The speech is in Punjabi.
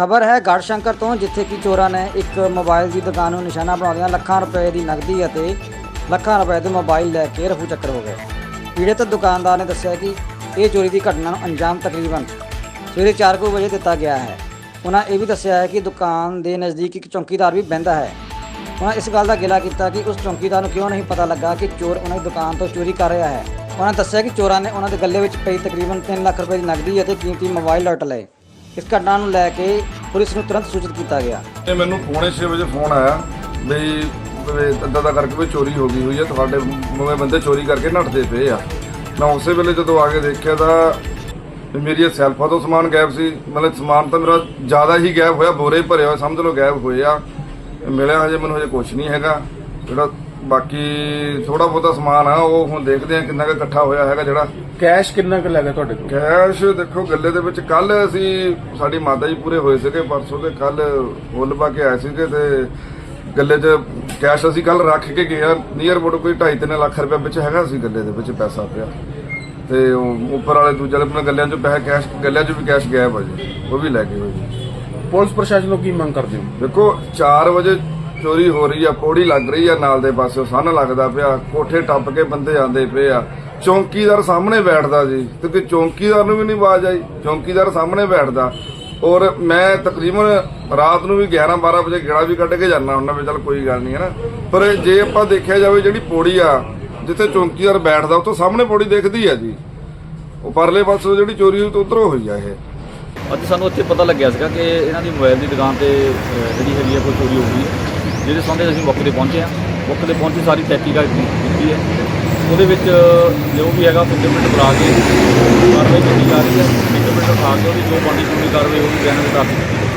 ਖਬਰ ਹੈ ਗੜਸ਼ੰਕਰ ਤੋਂ, ਜਿੱਥੇ ਕਿ ਚੋਰਾਂ ਨੇ ਇੱਕ ਮੋਬਾਈਲ ਦੀ ਦੁਕਾਨ ਨੂੰ ਨਿਸ਼ਾਨਾ ਬਣਾਉਂਦਿਆਂ ਲੱਖਾਂ ਰੁਪਏ ਦੀ ਨਕਦੀ ਅਤੇ ਲੱਖਾਂ ਰੁਪਏ ਦੇ ਮੋਬਾਈਲ ਲੈ ਕੇ ਰਫੂ ਚੱਕਰ ਹੋ ਗਏ। ਪੀੜਤ ਦੁਕਾਨਦਾਰ ਨੇ ਦੱਸਿਆ ਕਿ ਇਹ ਚੋਰੀ ਦੀ ਘਟਨਾ ਨੂੰ ਅੰਜਾਮ ਤਕਰੀਬਨ ਸਵੇਰੇ 4:00 ਵਜੇ ਦਿੱਤਾ ਗਿਆ ਹੈ। ਉਹਨਾਂ ਇਹ ਵੀ ਦੱਸਿਆ ਹੈ ਕਿ ਦੁਕਾਨ ਦੇ ਨਜ਼ਦੀਕ ਇੱਕ ਚੌਕੀਦਾਰ ਵੀ ਬਹਿੰਦਾ ਹੈ। ਉਹਨਾਂ ਇਸ ਗੱਲ ਦਾ ਗਿਲਾ ਕੀਤਾ ਕਿ ਉਸ ਚੌਕੀਦਾਰ ਨੂੰ ਕਿਉਂ ਨਹੀਂ ਪਤਾ ਲੱਗਾ ਕਿ ਚੋਰ ਉਹਨਾਂ ਦੀ ਦੁਕਾਨ ਤੋਂ ਚੋਰੀ ਕਰ ਰਿਹਾ ਹੈ। ਉਹਨਾਂ ਦੱਸਿਆ ਕਿ ਚੋਰਾਂ ਨੇ ਉਹਨਾਂ ਦੇ ਗੱਲੇ ਵਿੱਚ ਪਈ ਤਕਰੀਬਨ 3 ਲੱਖ ਰੁਪਏ ਦੀ ਨਕਦੀ ਅਤੇ ਕੀਮਤੀ ਮੋਬਾਈਲ ਲੁੱਟ ਲਏ। ਇਸ ਘਟਨਾ ਨੂੰ ਲੈ ਕੇ ਪੁਲਿਸ ਨੂੰ ਤੁਰੰਤ ਸੂਚਿਤ ਕੀਤਾ ਗਿਆ। ਤੇ ਮੈਨੂੰ ਪੌਣੇ 6 ਵਜੇ ਫੋਨ ਆਇਆ ਵੀ ਵੀ ਦਾ ਕਰਕੇ ਵੀ ਚੋਰੀ ਹੋ ਗਈ ਹੋਈ ਆ, ਤੁਹਾਡੇ ਮੂਹੇ ਬੰਦੇ ਚੋਰੀ ਕਰਕੇ ਨੱਠਦੇ ਪਏ ਆ। ਮੈਂ ਉਸੇ ਵੇਲੇ ਜਦੋਂ ਆ ਕੇ ਦੇਖਿਆ ਤਾਂ ਵੀ ਮੇਰੀ ਇਹ ਸੈਲਫਾਂ ਤੋਂ ਸਮਾਨ ਗਾਇਬ ਸੀ। ਮਤਲਬ ਸਮਾਨ ਤਾਂ ਮੇਰਾ ਜ਼ਿਆਦਾ ਹੀ ਗਾਇਬ ਹੋਇਆ, ਬੋਰੇ ਭਰੇ ਹੋਏ ਸਮਝ ਲਓ ਗਾਇਬ ਹੋਏ ਆ। ਮਿਲਿਆ ਹਜੇ ਮੈਨੂੰ ਹਜੇ ਕੁਝ ਨਹੀਂ ਹੈਗਾ। ਜਿਹੜਾ ਬਾਕੀ ਥੋੜਾ ਬਹੁਤਾ ਸਮਾਨ ਆ ਉਹ ਹੁਣ ਦੇਖਦੇ ਆ ਕਿੰਨਾ ਕੁ ਇਕੱਠਾ ਹੋਇਆ ਹੈਗਾ ਜਿਹੜਾ। ਕੈਸ਼ ਕਿੰਨਾ ਕੁ ਲੱਗਾ ਤੁਹਾਡੇ ਕੋਲ? ਕੈਸ਼ ਦੇਖੋ ਗੱਲੇ ਦੇ ਵਿੱਚ ਕੱਲ ਅਸੀਂ ਸਾਡੀ ਮਾਤਾ ਜੀ ਪੂਰੇ ਹੋਏ ਸੀਗੇ ਪਰਸੋਂ ਤੇ ਕੱਲ ਫੁੱਲ ਪਾ ਕੇ ਆਏ ਸੀਗੇ ਤੇ ਗੱਲੇ 'ਚ ਕੈਸ਼ ਅਸੀਂ ਕੱਲ ਰੱਖ ਕੇ ਗਏ ਆ ਨੀਅਰ ਅਬਾਊਟ ਕੋਈ 2.5 ਲੱਖ ਰੁਪਏ ਵਿੱਚ ਹੈਗਾ ਸੀ ਗੱਲੇ ਦੇ ਵਿੱਚ ਪੈਸਾ ਪਿਆ। ਤੇ ਉਹ ਉੱਪਰ ਵਾਲੇ ਦੂਜੇ ਆਪਣੇ ਗੱਲਿਆਂ 'ਚੋਂ ਪੈਸੇ ਕੈਸ਼ ਗੱਲਿਆਂ 'ਚੋਂ ਵੀ ਕੈਸ਼ ਗਾਇਬ ਆ ਜੀ ਉਹ ਵੀ ਲੈ ਗਏ ਹੋਏ ਪੁਲਿਸ ਪ੍ਰਸ਼ਾਸਨ ਨੂੰ ਕੀ ਮੰਗ ਕਰਦੇ ਹੋ? ਦੇਖੋ 4 ਵਜੇ ਚੋਰੀ ਹੋ ਰਹੀ ਆ, ਪੌੜੀ ਲੱਗ ਰਹੀ ਆ ਨਾਲ ਦੇ ਪਾਸੇ, ਸੰਨ ਲੱਗਦਾ ਪਿਆ, ਕੋਠੇ ਟੱਪ ਕੇ ਬੰਦੇ ਆਂਦੇ ਪਏ ਆ। ਚੌਂਕੀਦਾਰ ਸਾਹਮਣੇ ਬੈਠਦਾ ਜੀ ਕਿਉਂਕਿ ਚੌਂਕੀਦਾਰ ਨੂੰ ਵੀ ਨਹੀਂ ਆਵਾਜ਼ ਆਈ। ਚੌਂਕੀਦਾਰ ਸਾਹਮਣੇ ਬੈਠਦਾ। ਔਰ ਮੈਂ ਤਕਰੀਬਨ ਰਾਤ ਨੂੰ ਵੀ 11 12 ਵਜੇ ਗੇੜਾ ਵੀ ਕੱਢ ਕੇ ਜਾਂਦਾ ਹੁੰਦਾ ਵੀ ਚੱਲ ਕੋਈ ਗੱਲ ਨਹੀਂ ਹੈ ਨਾ? ਪਰ ਜੇ ਆਪਾਂ ਦੇਖਿਆ ਜਾਵੇ ਜਿਹੜੀ ਪੌੜੀ ਆ, ਜਿੱਥੇ ਚੌਂਕੀਦਾਰ ਬੈਠਦਾ ਉੱਥੋਂ ਸਾਹਮਣੇ ਪੌੜੀ ਦਿਖਦੀ ਆ ਜੀ। ਉਹ ਪਰਲੇ ਪਾਸੋਂ ਜਿਹੜੀ ਚੋਰੀ ਹੋਈ ਤੋਂ ਉਧਰੋਂ ਹੋਈ ਆ ਇਹ। ਅੱਜ ਸਾਨੂੰ ਇੱਥੇ ਪਤਾ ਲੱਗਿਆ ਸੀਗਾ ਕਿ ਇਹਨਾਂ ਦੀ ਮੋਬਾਈਲ ਦੀ ਦੁਕਾਨ ਤੇ ਜਿਹੜੀ ਹੈਗੀ ਆ, ਕੋਈ ਚੋਰੀ ਹੋ ਗਈ ਹੈ। ਜਿਹਦੇ ਸੰਬੰਧ ਅਸੀਂ ਮੌਕੇ ਤੇ ਪਹੁੰਚੇ ਹਾਂ ਮੌਕੇ ਤੇ ਪਹੁੰਚੀ ਸਾਰੀ ਤਹਿਕੀਕਾਤ ਕੀਤੀ ਹੈ। ਉਹਦੇ ਵਿੱਚ, ਜੋ ਵੀ ਹੈਗਾ ਫਿੰਗਰਪ੍ਰਿੰਟ ਬਣਾ ਕੇ, ਕਾਰਵਾਈ ਕੀਤੀ ਜਾ ਰਹੀ ਹੈ। ਫਿੰਗਰਪ੍ਰਿੰਟ ਉਠਾ ਕੇ ਉਹਦੀ ਜੋ ਬਣਦੀ ਪੂਰੀ ਕਾਰਵਾਈ ਹੋਊਗੀ ਬਿਆਨ ਦੇ ਤਹਿਤ